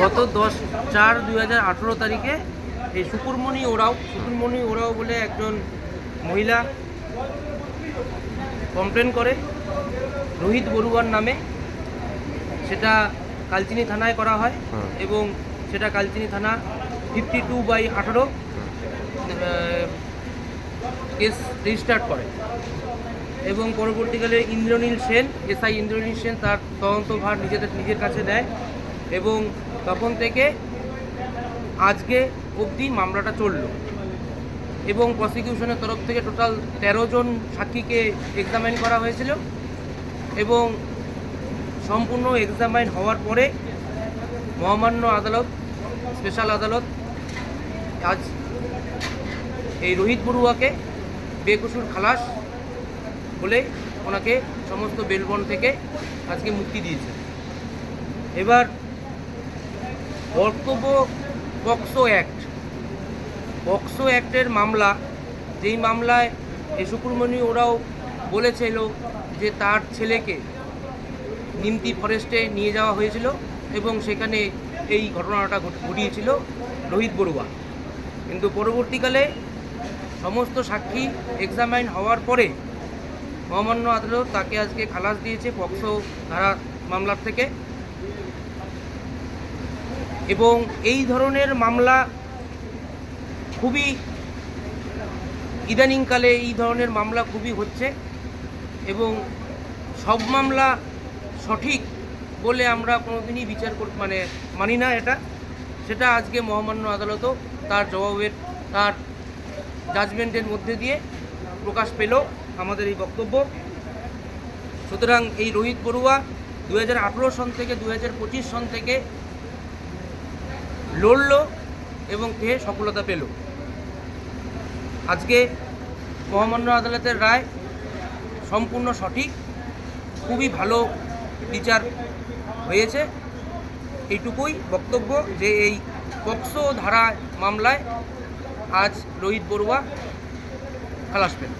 গত দশ চার দুই হাজার আঠেরো তারিখে এই সুকুরমণি ওরাও সুকুরমণি ওরাও বলে একজন মহিলা কমপ্লেন করে রোহিত বড়ুয়ার নামে। সেটা কালচিনি থানায় করা হয় এবং সেটা কালচিনি থানা ফিফটি টু বাই আঠারো কেস রেজিস্টার করে। এবং পরবর্তীকালে ইন্দ্রনীল সেন এসআই ইন্দ্রনীল সেন তার তদন্তভার নিজেদের নিজের কাছে নেয় এবং তখন থেকে আজকে অবধি মামলাটা চলল। এবং প্রসিকিউশনের তরফ থেকে টোটাল তেরো জন সাক্ষীকে এক্সামাইন করা হয়েছিল এবং সম্পূর্ণ এক্সামাইন হওয়ার পরে মহামান্য আদালত স্পেশাল আদালত আজ এই রোহিত বড়ুয়াকে বেকসুর খালাস বলে ওনাকে সমস্ত বেলবন থেকে আজকে মুক্তি দিয়েছে। এবার বক্তব্য পক্সো অ্যাক্ট। পক্সো অ্যাক্টের মামলা, যেই মামলায় সুকুরমণি ওরাও বলেছিল যে তার ছেলেকে নিমতি ফরেস্টে নিয়ে যাওয়া হয়েছিল এবং সেখানে এই ঘটনাটা ঘটিয়েছিল রোহিত বড়ুয়া। কিন্তু পরবর্তীকালে সমস্ত সাক্ষী এক্সামাইন হওয়ার পরে মহামান্য আদালত তাকে আজকে খালাস দিয়েছে পক্সো ধারা মামলার থেকে। এবং এই ধরনের মামলা খুবই ইদানিংকালে এই ধরনের মামলা খুবই হচ্ছে এবং সব মামলা সঠিক বলে আমরা কোনোদিনই বিচার কর মানে মানি না এটা। সেটা আজকে মহামান্য আদালতও তার জবাবের, তার জাজমেন্টের মধ্যে দিয়ে প্রকাশ পেল আমাদের এই বক্তব্য। সুতরাং এই রোহিত বড়ুয়া দু হাজার আঠেরো সন থেকে দু হাজার পঁচিশ সন থেকে লড়ল এবং তে সফলতা পেল। আজকে মহামান্য আদালতের রায় সম্পূর্ণ সঠিক, খুবই ভালো বিচার হয়েছে। এইটুকুই বক্তব্য যে এই পক্সো ধারা মামলায় আজ রোহিত বড়ুয়া খালাস পেল।